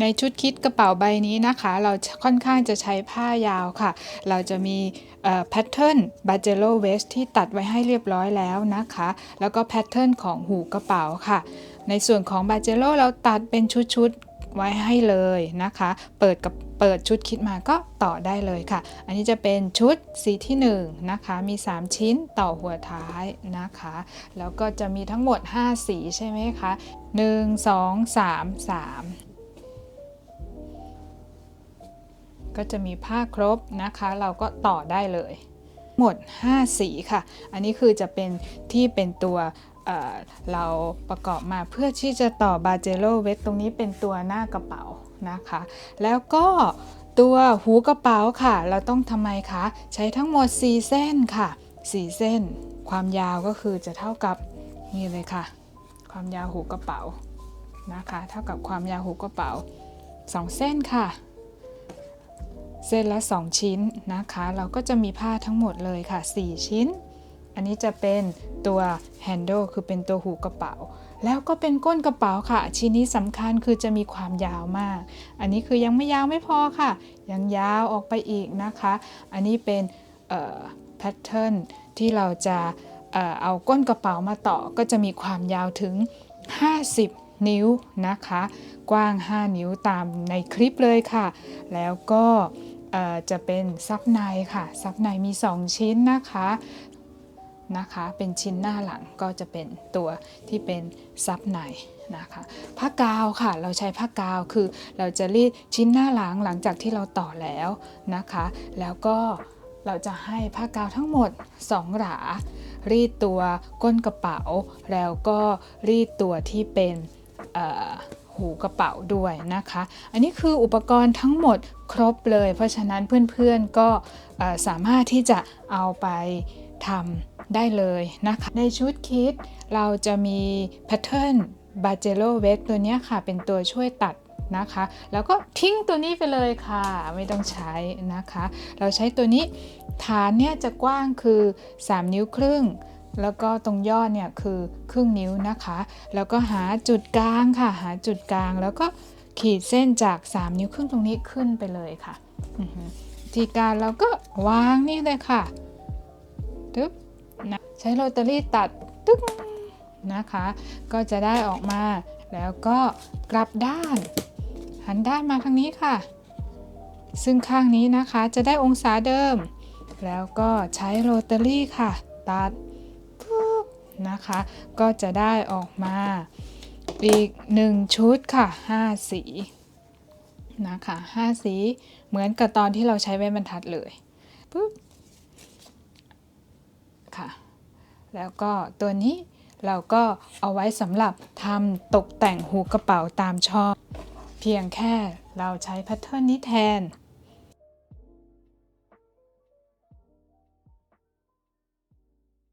ในชุดคิดกระเป๋าใบนี้นะคะ เราค่อนข้างจะใช้ผ้ายาวค่ะ เราจะมีแพทเทิร์นบาเจโ o เวสที่ตัดไว้ให้เรียบร้อยแล้วนะคะ แล้วก็แพทเทิร์นของหูกระเป๋าค่ะ ในส่วนของบาเจโ o เราตัดเป็นชุดๆไว้ให้เลยนะคะ เปิดกับเปิดชุดคิดมาก็ต่อได้เลยค่ะ อันนี้จะเป็นชุดสีที่1นะคะมี 3 ชิ้นต่อหัวท้ายนะคะ แล้วก็จะมีทั้งหมด 5 สีใช่ไหมคะ 1 2 3 3 ก็จะมีผ้าครบนะคะ เราก็ต่อได้เลย หมด 5 สีค่ะ อันนี้คือจะเป็นที่เป็นตัวเเราประกอบมาเพื่อที่จะต่อบาเจโ o เวทตรงนี้เป็นตัวหน้ากระเป๋านะคะ แล้วก็ตัวหูกระเป๋าค่ะ เราต้องทำไมคะ ใช้ทั้งหมด 4 เส้นค่ะ 4 เส้น ความยาวก็คือจะเท่ากับนี่เลยค่ะ ความยาวหูกระเป๋านะคะ เท่ากับความยาวหูกระเป๋า 2 เส้นค่ะ เส้นละ 2 ชิ้นนะคะ เราก็จะมีผ้าทั้งหมดเลยค่ะ 4 ชิ้น อันนี้จะเป็นตัว handle คือเป็นตัวหูกระเป๋า แล้วก็เป็นก้นกระเป๋าค่ะ ชิ้นนี้สำคัญคือจะมีความยาวมาก อันนี้คือยังไม่ยาวไม่พอค่ะ ยังยาวออกไปอีกนะคะ อันนี้เป็นแพทเทิร์นที่เราจะเอาก้นกระเป๋ามาต่อก็จะมีความยาวถึง 50 นิ้วนะคะ กว้าง 5 นิ้วตามในคลิปเลยค่ะ แล้วก็จะเป็นซับในค่ะ ซับในมี 2 ชิ้นนะคะนะคะ เป็นชิ้นหน้าหลังก็จะเป็นตัวที่เป็นซับในนะคะผ้ากาวค่ะ เราใช้ผ้ากาวคือเราจะรีดชิ้นหน้าหลังหลังจากที่เราต่อแล้วนะคะ แล้วก็เราจะให้ผ้ากาวทั้งหมด 2หรารีดตัวก้นกระเป๋า แล้วก็รีดตัวที่เป็น หูกระเป๋าด้วยนะคะ อันนี้คืออุปกรณ์ทั้งหมดครบเลย เพราะฉะนั้นเพื่อนๆก็สามารถที่จะเอาไปทำได้เลยนะคะ ในชุดคิดเราจะมีแพทเทิร์นบาเจโ o เวกตัวนี้ค่ะ เป็นตัวช่วยตัดนะคะ แล้วก็ทิ้งตัวนี้ไปเลยค่ะ ไม่ต้องใช้นะคะ เราใช้ตัวนี้ฐานเนี่ยจะกว้างคือ 3 นิ้วครึ่ง แล้วก็ตรงยอดเนี่ยคือครึ่งนิ้วนะคะ แล้วก็หาจุดกลางค่ะ หาจุดกลาง แล้วก็ขีดเส้นจาก 3 นิ้วครึ่งตรงนี้ขึ้นไปเลยค่ะทีการเราก็วางนี่เลยค่ะตึ๊บนะใช้โรตารี่ตัดตึ๊กนะคะ ก็จะได้ออกมา แล้วก็กลับด้าน หันด้านมาทางนี้ค่ะ ซึ่งข้างนี้นะคะจะได้องศาเดิม แล้วก็ใช้โรตารี่ค่ะ ตัด นะคะ ก็จะได้ออกมาอีก 1 ชุดค่ะ 5 สีนะคะ5สีเหมือนกับตอนที่เราใช้ไว้บรรทัดเลยปุ๊บค่ะ แล้วก็ตัวนี้เราก็เอาไว้สำหรับทำตกแต่งหูกระเป๋าตามชอบ เพียงแค่เราใช้แพทเทิร์นนี้แทน